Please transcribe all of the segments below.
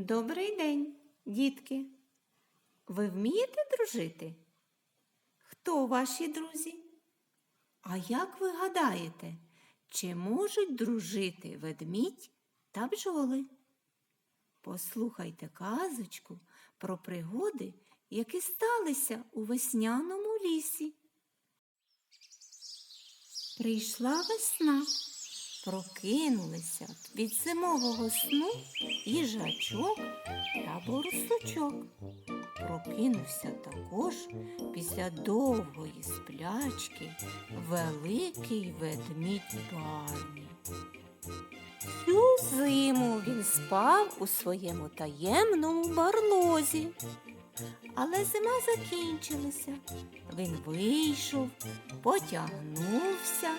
Добрий день, дітки. Ви вмієте дружити? Хто ваші друзі? А як ви гадаєте, чи можуть дружити ведмідь та бджоли? Послухайте казочку про пригоди, які сталися у весняному лісі. Прийшла весна, прокинулися від зимового сну їжачок та борсучок. Прокинувся також після довгої сплячки великий ведмідь Барні. Всю зиму він спав у своєму таємному барлозі. Але зима закінчилася. Він вийшов, потягнувся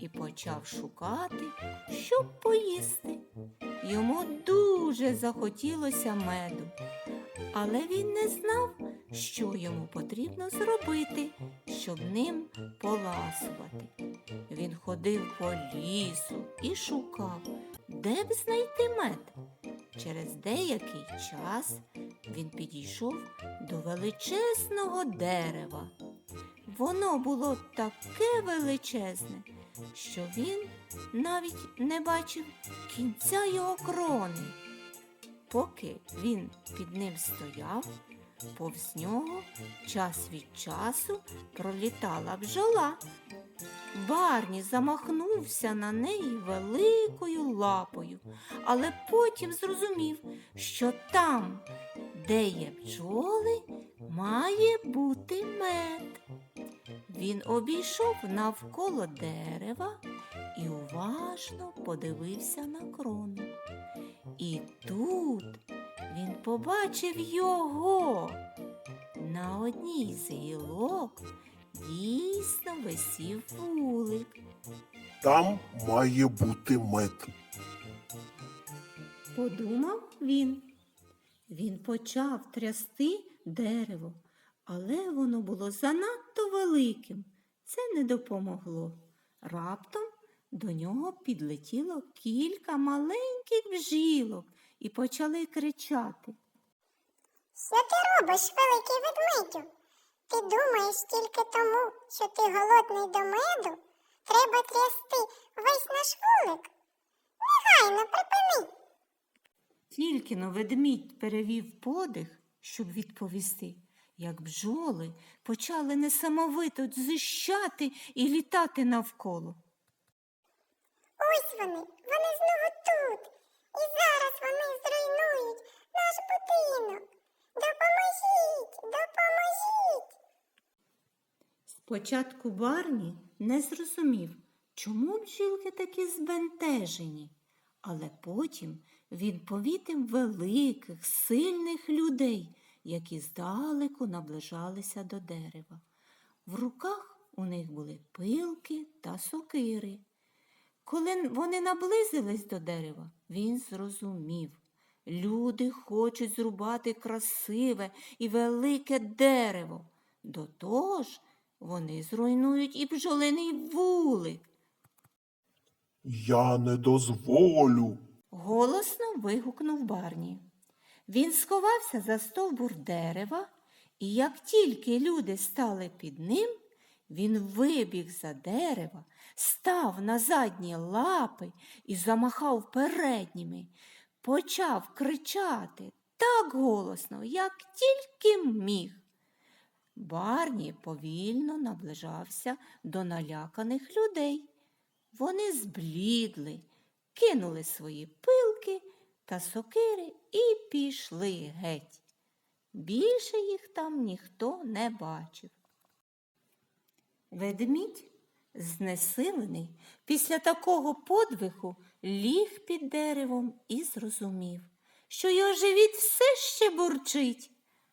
і почав шукати, щоб поїсти. Йому дуже захотілося меду, але він не знав, що йому потрібно зробити, щоб ним поласувати. Він ходив по лісу і шукав, де б знайти мед. Через деякий час він підійшов до величезного дерева. Воно було таке величезне, що він навіть не бачив кінця його крони. Поки він під ним стояв, повз нього час від часу пролітала бджола. Барні замахнувся на неї великою лапою, але потім зрозумів, що там, де є бджоли, має бути мед. Він обійшов навколо дерева і уважно подивився на крону. І тут він побачив його. На одній з гілок дійсно висів вулик. Там має бути мед. Подумав він. Він почав трясти дерево, але воно було занадто великим. Це не допомогло. Раптом до нього підлетіло кілька маленьких бжілок і почали кричати. Що ти робиш, великий ведмедю? Ти думаєш тільки тому, що ти голодний до меду? Треба трясти весь наш вулик? Негайно припини. Тільки но ведмідь перевів подих, щоб відповісти, як бджоли почали несамовито дзищати і літати навколо. Ось вони, вони знову тут. І зараз вони зруйнують наш будинок. Допоможіть, допоможіть. Спочатку Барні не зрозумів, чому бджілки такі збентежені, але потім він повітив великих, сильних людей, які здалеку наближалися до дерева. В руках у них були пилки та сокири. Коли вони наблизились до дерева, він зрозумів. Люди хочуть зрубати красиве і велике дерево. До того ж, вони зруйнують і бджолиний вулик. Я не дозволю. Голосно вигукнув Барні. Він сховався за стовбур дерева, і як тільки люди стали під ним, він вибіг за дерева, став на задні лапи і замахав передніми, почав кричати так голосно, як тільки міг. Барні повільно наближався до наляканих людей. Вони зблідли, кинули свої пилки та сокири і пішли геть. Більше їх там ніхто не бачив. Ведмідь, знесилений, після такого подвигу ліг під деревом і зрозумів, що його живіт все ще бурчить.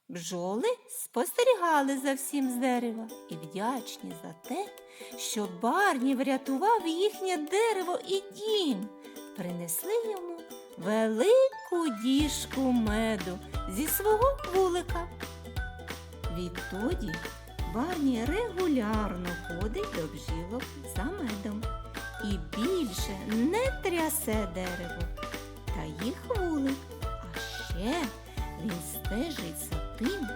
Бджоли спостерігали за всім з дерева і вдячні за те, що Барні врятував їхнє дерево і дім, принесли йому велику діжку меду зі свого вулика. Відтоді Барні регулярно ходить до бжілок за медом і більше не трясе дерево та їх вулик, а ще він стежить за тим,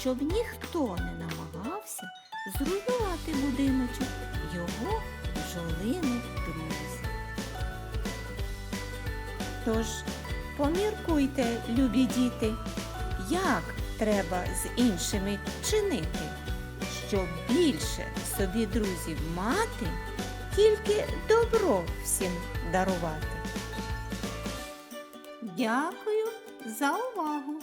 щоб ніхто не намагався зруйнувати будиночок його бджолиних друзів. Тож поміркуйте, любі діти, як треба з іншими чинити, щоб більше собі друзів мати, тільки добро всім дарувати. Дякую за увагу!